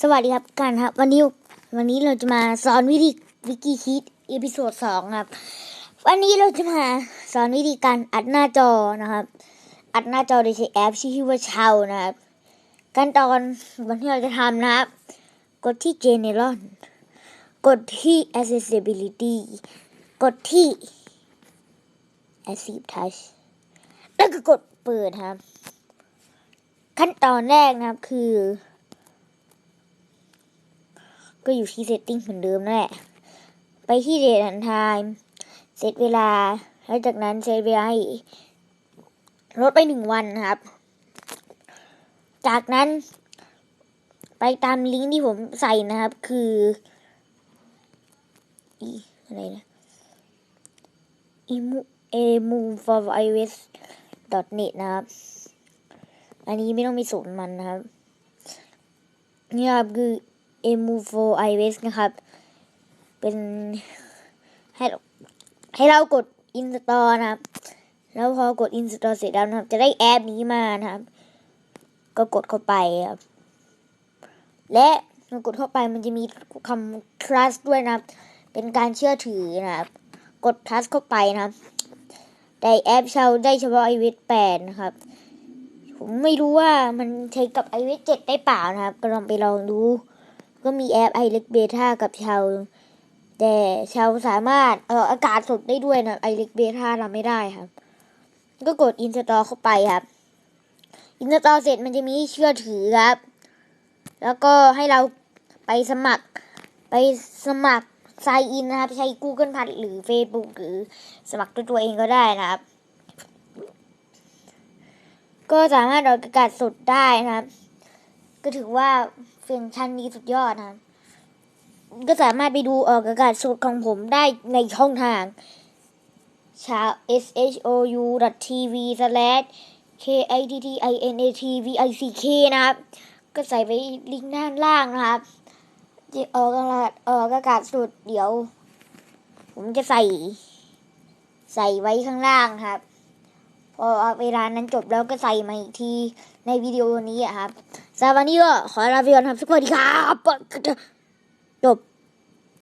สวัสดีครับกันครับ วันนี้วันนี้เราจะมาสอนวิธีวิกิคิดอีพิโซดสองครับ วันนี้เราจะมาสอนวิธีการอัดหน้าจอนะครับ อัดหน้าจอโดยใช้แอปชื่อว่าเชานะครับขั้นตอนวันที่เราจะทำนะครับ กดที่ General กดที่ Accessibility กดที่ Active Touch แล้วก็กดเปิดครับ ขั้นตอนแรกนะครับคือ ก็อยู่ที่ setting เหมือนเดิมนั่นแหละ ไปที่ date and time เซตเวลา แล้วจากนั้นเซตเวลาให้ลดไปหนึ่งวันครับ จากนั้น ไปตามลิงก์ที่ผมใส่นะครับ คืออีอะไรนะ emu emu for ios net นะครับ อันนี้ไม่ต้องไปสนมันนะครับ นี่ครับคือ emu for ios นะครับ เป็นให้ให้เรากด install นะครับ แล้วพอกด install เสร็จแล้วนะครับ จะได้แอปนี้มานะครับ ก็กดเข้าไปครับ และเมื่อกดเข้าไปมันจะมีคำ trust ด้วยนะครับ เป็นการเชื่อถือนะครับ กด trust เข้าไปนะครับได้แอปเชาได้เฉพาะ iOS 8นะครับ ผมไม่รู้ว่ามันใช้กับ iOS 7ได้เปล่านะครับ ก็ลองไปลองดู ก็มีแอป iLex Beta กับชาวแต่ชาวสามารถเอออากาศสดได้ด้วยนะ iLex Beta ทำไม่ได้ครับ ก็กด install เข้าไปครับ install เสร็จมันจะมีเชื่อถือครับ แล้วก็ให้เราไปสมัครไปสมัคร sign in นะครับ ใช้ Google Plus หรือ Facebook หรือสมัครด้วยตัวเองก็ได้นะครับ ก็สามารถออกอากาศสดได้นะครับ ก็ถือว่าฟังก์ชันนี้สุดยอดนะครับก็สามารถไปดูออกอากาศสดของผมได้ในช่องทางชาว s h o u t v k i t t i n a t v i c k นะครับ ก็ใส่ไว้ลิงก์ด้านล่างนะครับจะออกอากาศออกอากาศสดเดี๋ยว ผมจะใส่ ใส่ไว้ข้างล่างครับ พอเวลานั้นจบแล้วก็ใส่มาอีกทีในวิดีโอนี้อะครับสำหรับวันนี้ก็ขอลาไปก่อนครับสวัสดีครับจบ